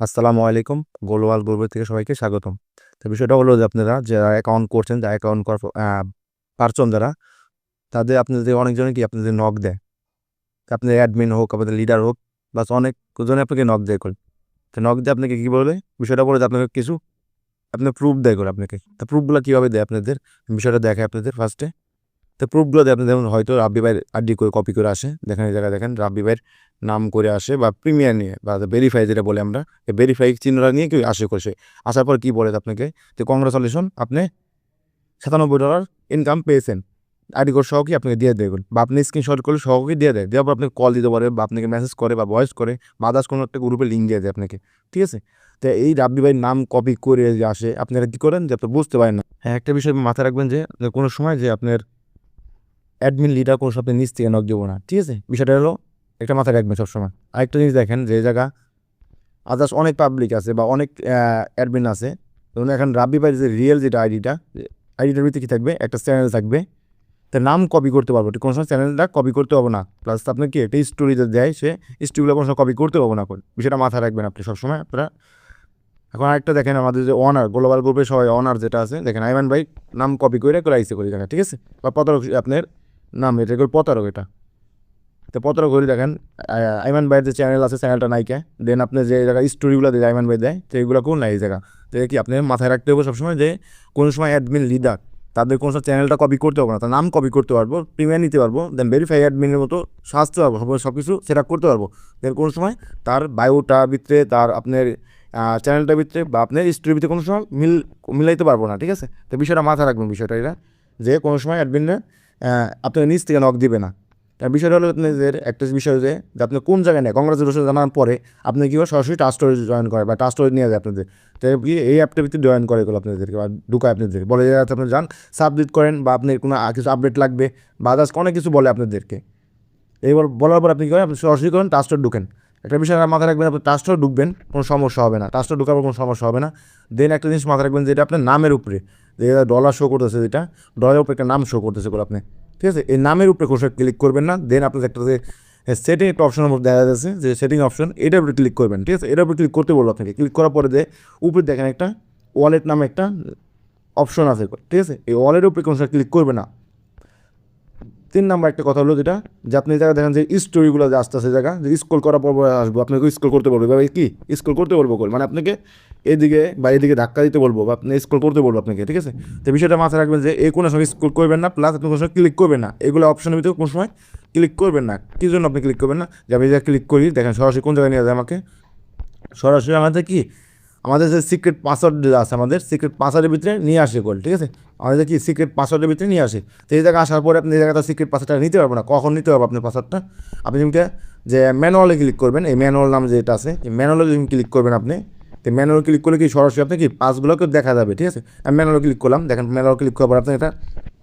আসসালামু আলাইকুম গোলওয়াল গ্রুপ থেকে সবাইকে স্বাগতম। তো বিষয়টা হলো যে আপনারা যারা অ্যাকাউন্ট করছেন, যারা অ্যাকাউন্ট পারছেন যারা, তাদের আপনাদের অনেকজনে কি আপনাদের নক দেয়। আপনাদের অ্যাডমিন হোক, আপনাদের লিডার হোক, বাস অনেক জনে আপনাকে নক দেয় করে। তো নক দিয়ে আপনাকে কী বলে? বিষয়টা বলে যে আপনাকে কিছু, আপনার প্রুফ দেয় করে আপনাকে। তা প্রুফগুলো কীভাবে দেয় আপনাদের? বিষয়টা দেখায় আপনাদের ফার্স্টে তো প্রুফগুলো দেয় আপনাদের যেমন হয়তো রাব্বি ভাইয়ের আড্ডি করে কপি করে আসে। দেখেন এই জায়গায় দেখেন রাব্বি ভাইয়ের নাম করে আসে বা প্রিমিয়ার নিয়ে বা ভেরিফাই যেটা বলে আমরা ভেরিফাই চিহ্নটা নিয়ে কেউ আসে করছে আসার পর কী বলে আপনাকে? যে কংগ্রাচুলেশন আপনি সাতানব্বই ডলার ইনকাম পেয়েছেন। আইডি কোড সহ কি আপনাকে দিয়ে দেবেন বা আপনি স্ক্রিনশট করলে সহ কি দিয়ে দেয়। দেওয়ার পর আপনাকে কল দিতে পারে বা আপনাকে মেসেজ করে বা ভয়েস করে বা আদার্স কোনো একটা গ্রুপে লিঙ্ক দিয়ে দেয় আপনাকে। ঠিক আছে? তো এই রাব্বি ভাইয়ের নাম কপি করে যে আসে, আপনারা কী করেন যে আপনি বুঝতে পারেন না। হ্যাঁ একটা বিষয় মাথায় রাখবেন যে কোনো সময় যে আপনার অ্যাডমিন লিডার কোনো সময় নিচ থেকে নক দেবো না, ঠিক আছে? বিষয়টা হলো, একটা মাথায় রাখবেন সবসময়। আরেকটা জিনিস দেখেন, যে জায়গা আদার্স অনেক পাবলিক আছে বা অনেক অ্যাডমিন আছে। ধরুন এখন রাব্বি ভাইয়ের যে রিয়েল যেটা আইডিটা আইডিটার ভিতরে কী থাকবে? একটা চ্যানেল থাকবে। তার নাম কপি করতে পারব। কোনো সময় চ্যানেলটা কপি করতে পারব না। প্লাস আপনার কি একটা স্টোরি দেয়, সে স্টোরিগুলো কোনো সময় কপি করতে পারব না বিষয়টা মাথায় রাখবেন আপনি সবসময় আপনারা। এখন আরেকটা দেখেন আমাদের যে অনার গ্লোবাল গ্রুপের সবাই অনার যেটা আছে, দেখেন আইমান ভাই নাম কপি করে আইসে করি দেখেন ঠিক আছে? বা প্রতারক আপনার নাম, এটা করে প্রতারক এটা। তো প্রতারক করি দেখেন আইমান ভাইয়ের যে চ্যানেল আছে চ্যানেলটা নাইকে দেন আপনি যে জায়গায় স্টোরিগুলো দেয় আইমান ভাই দেয়, তো এইগুলো কোন নাই জায়গা? তো কি আপনি মাথায় রাখতে হবে সবসময় যে, কোনো সময় অ্যাডমিন লিডার তাদের কোনো সময় চ্যানেলটা কপি করতে পারব না, তার নাম কপি করতে পারব প্রিমিয়ার নিতে পারব দেন ভেরিফাই অ্যাডমিনের মতো সাজতে পারব, সব সব কিছু সেটা করতে পারব। দেন কোনো সময় তার বায়োটা ভিতরে, তার আপনার চ্যানেলটার ভিতরে বা আপনার স্টোরির ভিতরে কোনো সময় মিল, মিলাইতে পারব না, ঠিক আছে? তো বিষয়টা মাথায় রাখবেন বিষয়টা, এটা। যে কোনো সময় অ্যাডমিনে আপনার নিচ থেকে নক দিবে না। তার বিষয়টা হলো আপনাদের একটা বিষয় যে আপনি কোন জায়গায় নেয়? কংগ্রেচুলেশন জানার পরে আপনি কী করে সরাসরি টাচ স্টোরেজ জয়েন করে বা টাচ স্টোরেজ নিয়ে যায় আপনাদের? তো কি এই অ্যাপটার ভিতরে জয়েন করে এগুলো আপনাদেরকে বা ঢুকায় আপনাদেরকে। বলে যে আপনি যান সাবমিট করেন বা আপনি কোনো কিছু আপডেট লাগবে বা আদার্স অনেক কিছু বলে আপনাদেরকে। এইবার বলার পর আপনি কী করেন? আপনি সরাসরি করেন টাচ স্টোর ঢুকেন। একটা বিষয় মাথায় রাখবেন, আপনি টাচ স্টোর ঢুকবেন, কোনো সমস্যা হবে না। টাচ স্টোর ঢুকার কোনো সমস্যা হবে না। দেন একটা জিনিস মাথায় রাখবেন যে, এটা আপনার নামের উপরে। ডলার শো করতেছে যেটা ডলারের উপরে একটা নাম শো করতেছে করে আপনি। ঠিক আছে? এই নামের উপরে কোনো ক্লিক করবেন না দেন আপনি একটা যে সেটিং একটা অপশনের মধ্যে দেখা যাচ্ছে, যে সেটিং অপশন এটার উপরে ক্লিক করবেন, ঠিক আছে? এটার উপরে ক্লিক করতে বলব আপনাকে। ক্লিক করার পরে যে উপরে দেখেন একটা ওয়ালেট নামে একটা অপশন আছে ঠিক আছে? এই ওয়ালেটের উপরে কোনো ক্লিক করবে না। তিন নাম্বার একটা কথা হলো যেটা, যে আপনি এই জায়গায় দেখেন যে স্টোরিগুলো যে আসতে আসে জায়গা, যে স্ক্রল করার পর আসব, আপনাকে স্ক্রল করতে বলব। এবার কি? স্ক্রল করতে বলব মানে আপনাকে এদিকে বা এদিকে ধাক্কা দিতে বলব বা আপনি স্ক্রল করতে বলব আপনাকে, ঠিক আছে? তো বিষয়টা মাথায় রাখবেন যে এই কোনো সময় স্ক্রল করবেন না প্লাস আপনি কোনো সময় ক্লিক করবেন না। এগুলো অপশনের ভিতরে কোনো সময় ক্লিক করবেন না। কী জন্য আপনি ক্লিক করবেন না? যে আমি যা ক্লিক করি, দেখেন সরাসরি কোন জায়গায় নিয়ে যায় আমাকে? সরাসরি আমাদের কি? আমাদের যে সিক্রেট পাসওয়ার্ড আছে আমাদের সিক্রেট পাসওয়ার্ডের ভিতরে নিয়ে আসে কল ঠিক আছে? আমাদের কি সিক্রেট পাসওয়ার্ডের ভিতরে নিয়ে আসে? তো এই জায়গায় আসার পরে আপনি এই জায়গাটা সিক্রেট পাসওয়ার্ডটা নিতে পারব না। কখন নিতে পারব আপনার পাসওয়ার্ডটা আপনি যেমন যে ম্যানুয়ালে ক্লিক করবেন, এই ম্যানুয়াল নাম যেটা আছে, এই ম্যানুয়ালে যদি ক্লিক করবেন আপনি, তো ম্যানুয়াল ক্লিক করলে কি সরাসরি আপনি কি পাসগুলোকে দেখা যাবে, ঠিক আছে? আমি ম্যানুয়াল ক্লিক করলাম, দেখেন ম্যানুয়াল ক্লিক করার পর আপনি এটা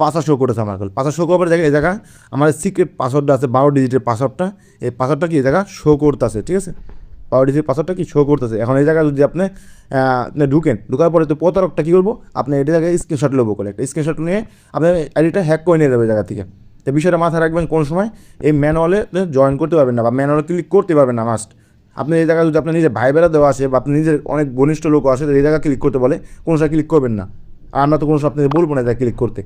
পাসা শো করেছে আমার পাসা শো করার দেখেন এই জায়গা আমার সিক্রেট পাসওয়ার্ডটা আছে, বারো ডিজিটের পাসওয়ার্ডটা এই পাসওয়ার্ডটা কি এই জায়গা শো করতেছে, ঠিক আছে? পাওয়ার ডিজির পাসওয়ার্ডটা কি শো করতেছে? এখন এই জায়গায় যদি আপনি আপনি ঢুকেন, ঢুকার পরে তো প্রতারকটা কী করব? আপনি এটা জায়গায় স্ক্রিনশট নেব করে একটা স্ক্রিনশট নিয়ে আপনার আইডিটা হ্যাক করে নিয়ে যাবে জায়গা থেকে। তো বিষয়টা মাথায় রাখবেন কোন সময়? এই ম্যানুয়ালে জয়েন করতে পারবেন না বা ম্যানুয়ালে ক্লিক করতে পারবেন না মাস্ট আপনি এই জায়গায় যদি আপনার নিজের ভাই বেড়া দেওয়া আসে বা আপনি নিজের অনেক ঘনিষ্ঠ লোক তো এই জায়গায় ক্লিক করতে বলে, কোনো সময় ক্লিক করবেন না। আর আমরা তো কোনো সময় আপনাকে বলব না এটা ক্লিক করতে।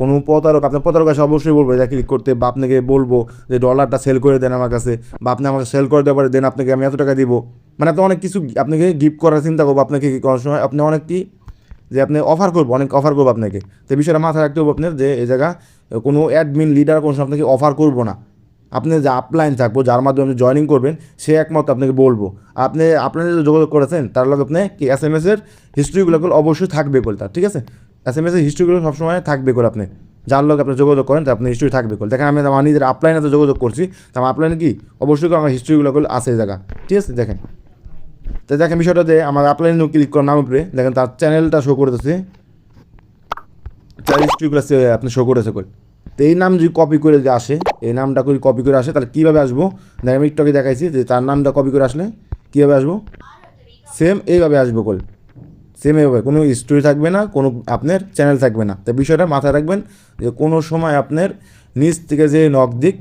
কোনো প্রতারক, আপনার প্রতারক কাছে অবশ্যই বলব এটা ক্লিক করতে বা আপনাকে বলব যে ডলারটা সেল করে দেন আমার কাছে, বা আপনি আমাকে সেল করে দেওয়ার দেন, আপনাকে আমি এত টাকা দিব। মানে আপনি অনেক কিছু আপনাকে গিফট করার চিন্তা করব, আপনাকে কি করার সময়, আপনি অনেক কি, যে আপনি অফার করব, অনেক অফার করব আপনাকে। তো বিষয়টা মাথায় রাখতে হবে আপনার যে এই জায়গা, কোনো অ্যাডমিন লিডার কোনো আপনাকে অফার করব না। আপনি যে আপলাইন থাকব, যার মাধ্যমে আপনি জয়েনিং করবেন, সে একমাত্র আপনাকে বলব। আপনি আপনার যোগাযোগ করেছেন, তার লগে আপনি কি এস এম এসের হিস্ট্রিগুলো অবশ্যই থাকবে তার ঠিক আছে? এস এম এসের হিস্ট্রিগুলো সবসময় থাকবে করে আপনি। যার লোক আপনি যোগাযোগ করেন তো আপনি হিস্ট্রি থাকবে করে দেখেন আমি আমার নিজের আপলাইনে তো যোগাযোগ করছি, তো আমার আপলাইনে কি? অবশ্যই আমার হিস্ট্রিগুলো আছে এই জায়গা। ঠিক আছে? দেখেন। তো দেখেন বিষয়টা যে আমার আপলাইনে ক্লিক করার নাম উপরে, দেখেন তার চ্যানেলটা শো করতেছে। চার হিস্ট্রিগুলো আপনি শো করেছে করে তো এই নাম যদি কপি করে যে আসে, এই নামটা করে কপি করে আসে, তাহলে কীভাবে আসব? দেখেন আমি একটু দেখাইছি যে তার নামটা কপি করে আসলে কীভাবে আসব? সেম এইভাবে আসব কল সেম এইভাবে কোনো স্টোরি থাকবে না, কোনো আপনার চ্যানেল থাকবে না। তো বিষয়টা মাথায় রাখবেন যে কোনো সময় আপনার নিচ থেকে যে নক দিক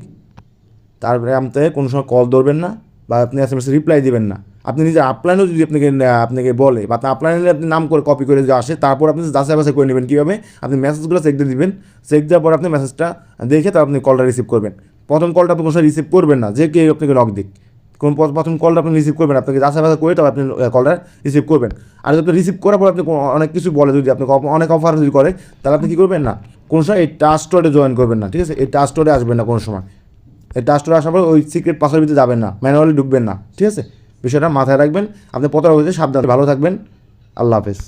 তারপরে আপনি কোনো সময় কল ধরবেন না বা আপনি এস রিপ্লাই দিবেন না। আপনি নিজে আপলাইনও যদি আপনাকে আপনাকে বলে বা আপলাইনে আপনি নাম করে কপি করে যদি আসে, তারপর আপনি যাচাই বাছাই করে নেবেন কীভাবে। আপনি মেসেজগুলো চেক দিয়ে দিবেন চেক দেওয়ার পর আপনি মেসেজটা দেখে তারপর আপনি কলটা রিসিভ করবেন। প্রথম কলটা আপনি কোনো সময় রিসিভ করবেন না, যে কেউ আপনাকে নক দিক। কোন প্রথম কলটা আপনি রিসিভ করবেন, আপনাকে যাচাই বাছাই করে তবে আপনি কলটা রিসিভ করবেন। আর যদি আপনি রিসিভ করার পর আপনি অনেক কিছু বলে, যদি আপনি অনেক অফার যদি করে, তাহলে আপনি কী করবেন না? কোনো সময় এই টাস্ক স্টোরে জয়েন করবেন না, ঠিক আছে? এই টাস্ক স্টোরে আসবেন না কোনো সময়। এই টাস্ক স্টোরে আসার পর ওই সিক্রেট পাসওয়ার্ড ভিতরে যাবেন না ম্যানুয়ালি ঢুকবেন না, ঠিক আছে? বিষয়টা মাথায় রাখবেন, আপনি প্রতারক হয়েছে সাবধান ভালো থাকবেন। আল্লাহ হাফেজ।